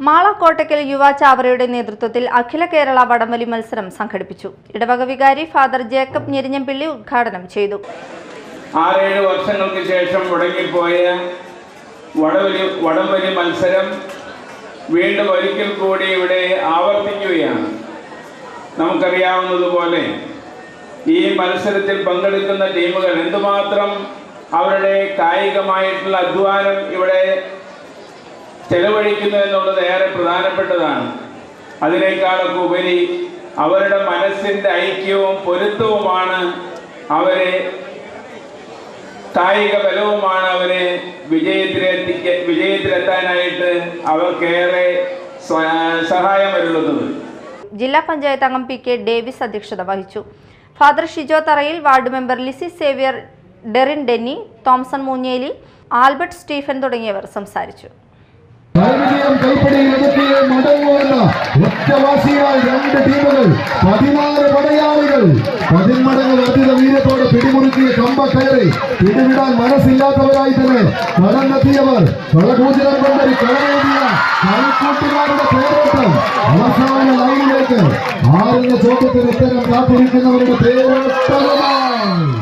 മാള കോട്ടയ്ക്കൽ യുവ ചാവറയുടെ നേതൃത്വത്തിൽ അഖില കേരള വടംവലി മത്സരം സംഘടിപ്പിച്ചു. ഇടവക വികാരി ഫാദർ ജേക്കബ് ഞെരിഞ്ഞംപിള്ളി ഉദ്ഘാടനം ചെയ്തു. ആറേഴ് വർഷങ്ങൾക്ക് ശേഷം മുടങ്ങിപ്പോയ വടവലി വടംവലി മത്സരം വീണ്ടും ഒരിക്കൽ കൂടി ഇവിടെ ആവർത്തിക്കുകയാണ്. നമുക്കറിയാവുന്നതുപോലെ ഈ മത്സരത്തിൽ പങ്കെടുക്കുന്ന ടീമുകൾ എന്തുമാത്രം അവരുടെ കായികമായിട്ടുള്ള അധ്വാനം ഇവിടെ ചെലവഴിക്കുന്നു എന്നുള്ളത് ഏറെ പ്രധാനപ്പെട്ടതാണ്. അതിനേക്കാളൊക്കെ ഉപരി അവരുടെ മനസ്സിന്റെ ഐക്യവും പൊരുത്തവുമാണ് അവരെ കായിക ബലവുമാണ് അവരെ വിജയത്തിലെത്തിക്ക വിജയത്തിലെത്താനായിട്ട് അവർക്കേറെ സഹായമരുളുന്നത്. ജില്ലാ പഞ്ചായത്ത് അംഗം പി കെ ഡേവിസ് അധ്യക്ഷത വഹിച്ചു. Father Shijo Tharayil ward member Lissy Xavier Derin Denny Thomson Moonjely Albert Stephen തുടങ്ങിയവർ സംസാരിച്ചു. ഒറ്റവാസിയാൽ രണ്ട് ടീമുകൾ പതിനാറ് പടയാളികൾ. പതിന്മടങ്ങ് വർദ്ധിത വീര്യത്തോടെ പിടിമുറുക്കി കമ്പ കയറി പിടിവിടാൻ മനസ്സില്ലാത്തവരായി തന്നെ കടന്നെത്തിയവർ. കളകൂചനം കൊണ്ടൊരു കളമെഴുതിയ കളിക്കൂട്ടുകാരുടെ പേരോട്ടം അവസാന ലൈനിലേക്ക്. ആരെന്ന ചോദ്യത്തിന് ഉത്തരം കാത്തിരിക്കുന്നവരുടെ പേരോട്ടമായി